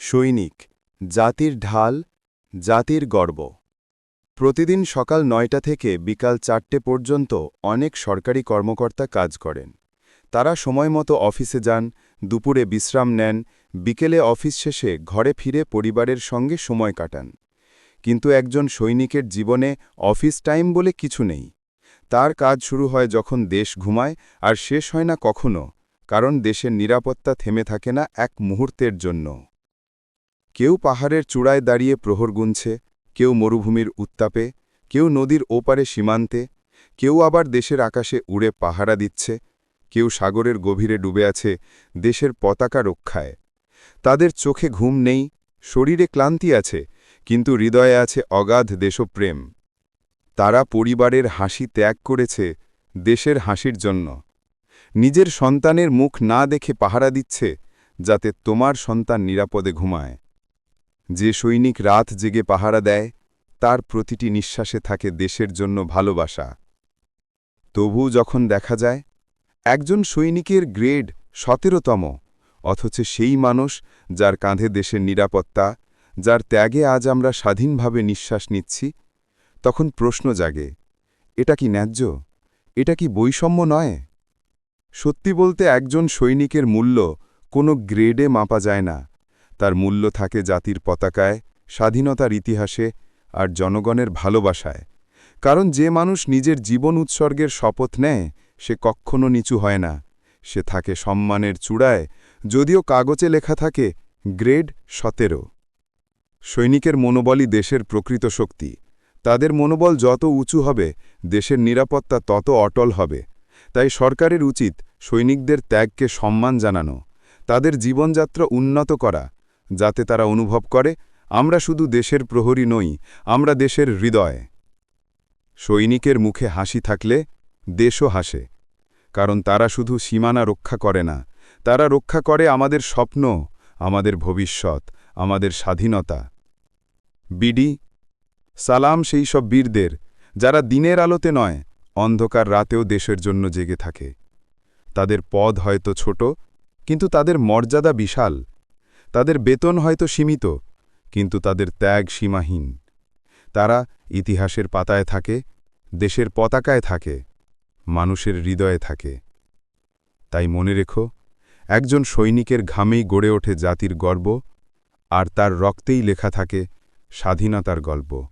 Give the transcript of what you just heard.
সৈনিক, জাতির ঢাল, জাতির গর্ব। প্রতিদিন সকাল নয়টা থেকে বিকাল চারটে পর্যন্ত অনেক সরকারি কর্মকর্তা কাজ করেন। তারা সময়মতো অফিসে যান, দুপুরে বিশ্রাম নেন, বিকেলে অফিস শেষে ঘরে ফিরে পরিবারের সঙ্গে সময় কাটান। কিন্তু একজন সৈনিকের জীবনে অফিস টাইম বলে কিছু নেই। তার কাজ শুরু হয় যখন দেশ ঘুমায় আর শেষ হয় না কখনো, কারণ দেশের নিরাপত্তা থেমে থাকে না এক মুহূর্তের জন্য। কেউ পাহাড়ের চূড়ায় দাঁড়িয়ে প্রহর গুনছে, কেউ মরুভূমির উত্তাপে, কেউ নদীর ওপারে সীমান্তে, কেউ আবার দেশের আকাশে উড়ে পাহারা দিচ্ছে, কেউ সাগরের গভীরে ডুবে আছে দেশের পতাকা রক্ষায়। তাদের চোখে ঘুম নেই, শরীরে ক্লান্তি আছে, কিন্তু হৃদয়ে আছে অগাধ দেশপ্রেম। তারা পরিবারের হাসি ত্যাগ করেছে দেশের হাসির জন্য। নিজের সন্তানের মুখ না দেখে পাহারা দিচ্ছে, যাতে তোমার সন্তান নিরাপদে ঘুমায়। যে সৈনিক রাত জেগে পাহারা দেয়, তার প্রতিটি নিঃশ্বাসে থাকে দেশের জন্য ভালোবাসা। তবু যখন দেখা যায়, একজন সৈনিকের গ্রেড সতেরোতম, অথচ সেই মানুষ যার কাঁধে দেশের নিরাপত্তা, যার ত্যাগে আজ আমরা স্বাধীনভাবে নিঃশ্বাস নিচ্ছি, তখন প্রশ্ন জাগে, এটা কি ন্যায্য? এটা কি বৈষম্য নয়? সত্যি বলতে একজন সৈনিকের মূল্য কোনো গ্রেডে মাপা যায় না। তার মূল্য থাকে জাতির পতাকায়, স্বাধীনতার ইতিহাসে আর জনগণের ভালোবাসায়। কারণ যে মানুষ নিজের জীবন উৎসর্গের শপথ নেয়, সে কক্ষণো নিচু হয় না। সে থাকে সম্মানের চূড়ায়, যদিও কাগজে লেখা থাকে, গ্রেড সতেরো। সৈনিকের মনোবলই দেশের প্রকৃত শক্তি। তাদের মনোবল যত উঁচু হবে, দেশের নিরাপত্তা তত অটল হবে। তাই সরকারের উচিত সৈনিকদের ত্যাগকে সম্মান জানানো, তাদের জীবনযাত্রা উন্নত করা যাতে তারা অনুভব করে, আমরা শুধু দেশের প্রহরী নই, আমরা দেশের হৃদয়। সৈনিকের মুখে হাসি থাকলে দেশও হাসে, কারণ তারা শুধু সীমানা রক্ষা করে না, তারা রক্ষা করে আমাদের স্বপ্ন, আমাদের ভবিষ্যৎ, আমাদের স্বাধীনতা। বিডি, সালাম সেই সব বীরদের, যারা দিনের আলোতে নয়, অন্ধকার রাতেও দেশের জন্য জেগে থাকে। তাদের পদ হয়তো ছোট, কিন্তু তাদের মর্যাদা বিশাল। তাদের বেতন হয়তো সীমিত, কিন্তু তাদের ত্যাগ সীমাহীন। তারা ইতিহাসের পাতায় থাকে, দেশের পতাকায় থাকে, মানুষের হৃদয়ে থাকে। তাই মনে রেখো, একজন সৈনিকের ঘামেই গড়ে ওঠে জাতির গর্ব, আর তার রক্তেই লেখা থাকে স্বাধীনতার গল্প।